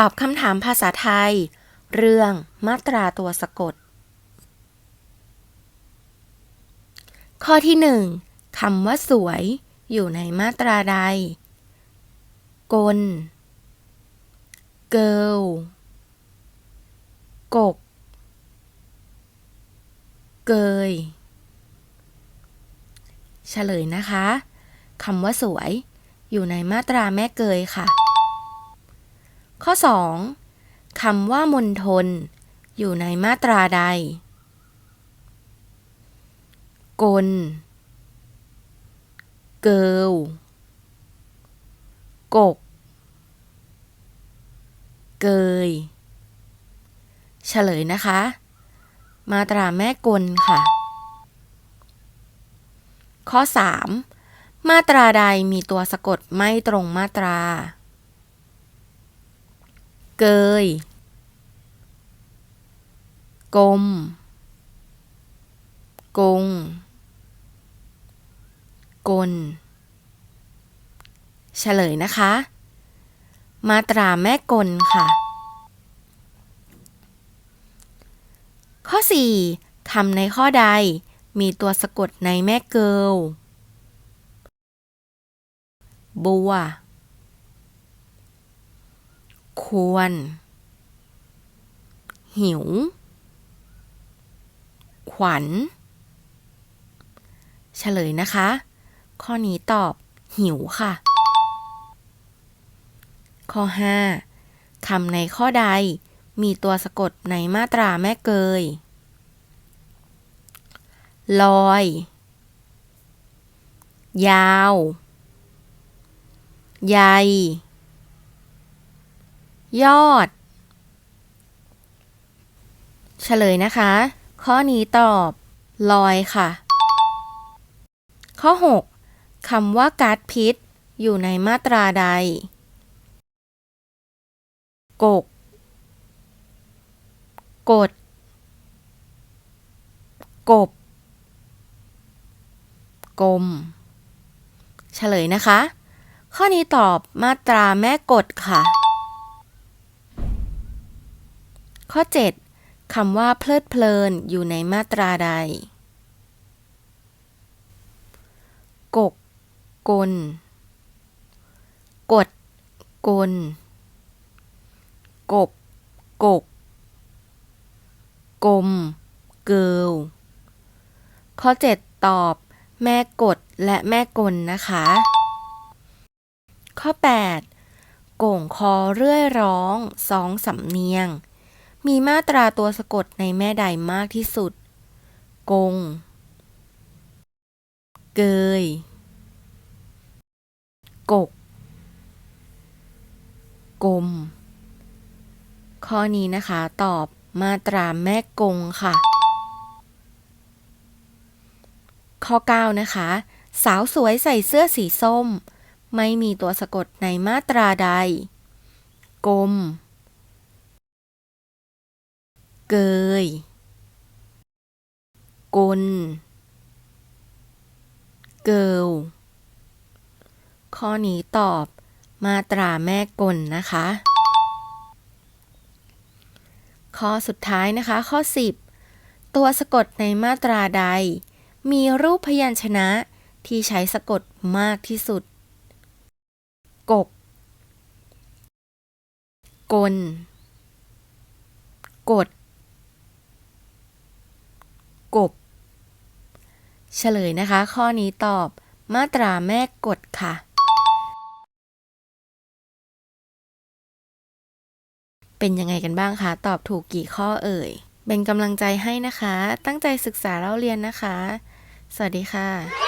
ตอบคำถามภาษาไทย เรื่องมาตราตัวสะกด ข้อที่หนึ่งคำว่าสวย อยู่ในมาตราใด กล เกิลกก เกย เฉลยนะคะคำว่าสวย อยู่ในมาตราแม่เกยค่ะ ข้อ 2. คำว่ามนทน อยู่ในมาตราใด กล เกิลกก เกย เฉลยนะคะ มาตราแม่กลค่ะ ข้อ 3. มาตราใดมีตัวสะกดไม่ตรงมาตรา เกย กลม กง กล เฉลยนะคะ มาตราแม่กลค่ะ ข้อ 4. คำในข้อใดมีตัวสะกดในแม่เกิลบัว ควร หิว ขวัญ เฉลยนะคะ ข้อนี้ตอบหิวค่ะ ข้อ 5 คำในข้อใดมีตัวสะกดในมาตราแม่เกย ลอย ยาวใย ยอด เฉลยนะคะ ข้อนี้ตอบ ลอยค่ะ ข้อ 6คำว่าการ์ดพิษ อยู่ในมาตราใด กก กด กบ กลม เฉลยนะคะ ข้อนี้ตอบมาตราแม่กดค่ะ ข้อ 7คำว่าเพลิดเพลินอยู่ในมาตราใด กกกล กด กล กบ กก กลม เกิลข้อ 7 ตอบ แม่กดและแม่กลนะคะ ข้อ 8 โก่งคอเรื่อยร้องสองสำเนียง มีมาตราตัวสะกดในแม่ใดมากที่สุด กง เกย กก กลม ข้อนี้นะคะตอบมาตราแม่กงค่ะ ข้อ 9 นะคะ สาวสวยใส่เสื้อสีส้ม ไม่มีตัวสะกดในมาตราใด กลม เกย กล เกิลข้อนี้ตอบมาตราแม่กลนะคะ ข้อสุดท้ายนะคะ ข้อ 10 ตัวสะกดในมาตราใด มีรูปพยัญชนะที่ใช้สะกดมากที่สุด กบ กล กด กบ เฉลยนะคะ ข้อนี้ตอบมาตราแม่กดค่ะ เป็นยังไงกันบ้างคะ ตอบถูกกี่ข้อเอ่ย เป็นกำลังใจให้นะคะ ตั้งใจศึกษาเล่าเรียนนะคะ สวัสดีค่ะ